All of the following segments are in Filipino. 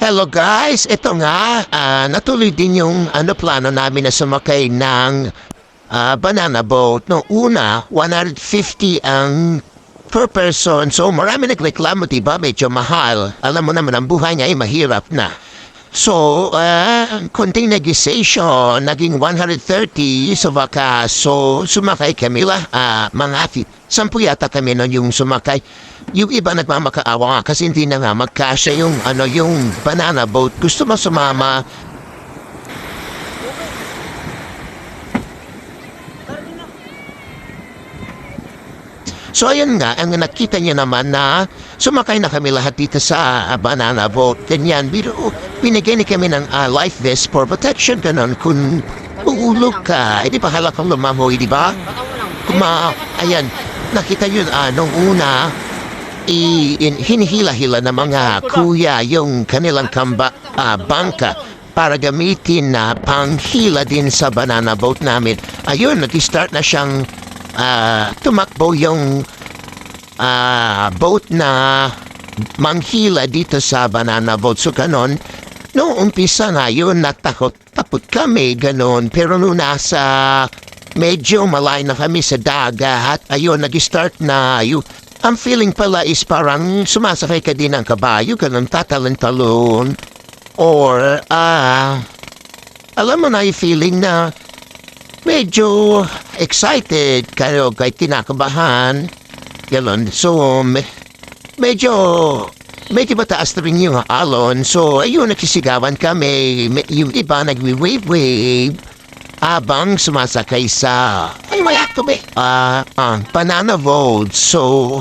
Hello guys, ito nga, ah, natuloy din yung ano plano namin na sumakay ng ah, banana boat. No, una, 150 ang per person. So marami nagreklamo, diba? Medyo mahal. Alam mo naman, ang buhay niya ay mahirap na. So, ah, konting negotiation, naging 130 sa. So, sumakay kami la, ah, mga fi- sampu yata kami nun yung sumakay. Yung iba nagmamakaawa nga kasi hindi na nga magkasya yung, ano, yung banana boat. Gusto mo sumama? So ayun nga, ang nakita niyo naman na sumakay na kami lahat dito sa ah, banana boat. Ganyan, biro, binigay ni kami ng ah, life vest for protection, ganun. Kung uulog ka, eh di pa halak kang lumamoy, di ba? Kuma, ayan, nakita yun, ah, nung una, i, in, hinihila-hila ng mga kuya yung kanilang kamba, ah, bangka para gamitin na panghila din sa banana boat namin. Ayun, nag-start na siyang ah, tumakbo yung ah, boat na manghila dito sa banana boat. So ganon, noong umpisa na yun, natakot tapot kami, ganon. Pero nung nasa medyo malay na kami sa dagat, ayun, nag-start na yung ang feeling pala is parang sumasakay ka din ng kabayo, ganun tatalon-talon. Or, ah, alam mo na yung feeling na medyo excited kayo kahit kinakabahan. Ganon. So, me- medyo, medyo mataas na rin yung alon. So, ayun, nagsisigawan kami. Me- yung iba nagwi-wave-wave habang sumasakay sa, ay, may akto ba? Ah, ah, banana boat. So,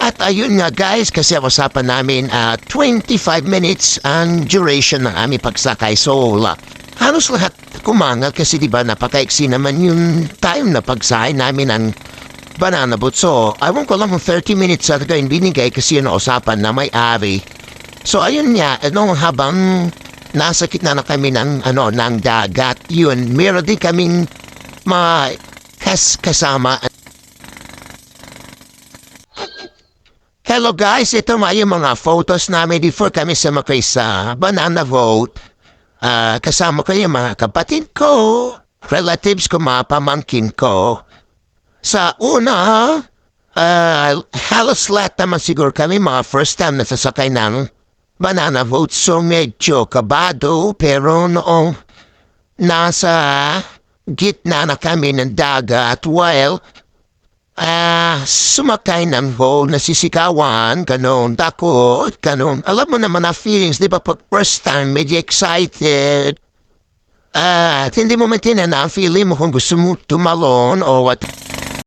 at ayun nga guys, kasi ang usapan namin, ah, 25 minutes ang duration ng aming pagsakay. So, la, halos lahat kumangal kasi di ba napakaiksi naman yung time na pagsakay namin ng banana boat. So, ewan ko lang kung 30 minutes sa yung binigay kasi yun usapan na may-ari. So, ayun nga, ano, habang nasa kitna na kami ng, ano, ng dagat, yun, meron din kaming mga kas kasama Hello guys, ito nga yung mga photos namin before kami sumakay sa Banana Boat. Ah, kasama ko yung mga kapatid ko, relatives ko, mga pamangkin ko. Sa una, ah, halos lahat naman siguro kami mga first time na sasakay ng Banana Boat. So medyo kabado, pero noong nasa gitna na kami ng dagat, while Ah, sumakay ng boat, nasisikawan, ganon, takot, ganon. Alam mo naman na feelings, di ba, pag first time, medyo excited. Ah, at hindi mo maintindihan na ang feeling mo kung gusto mo tumalon o what.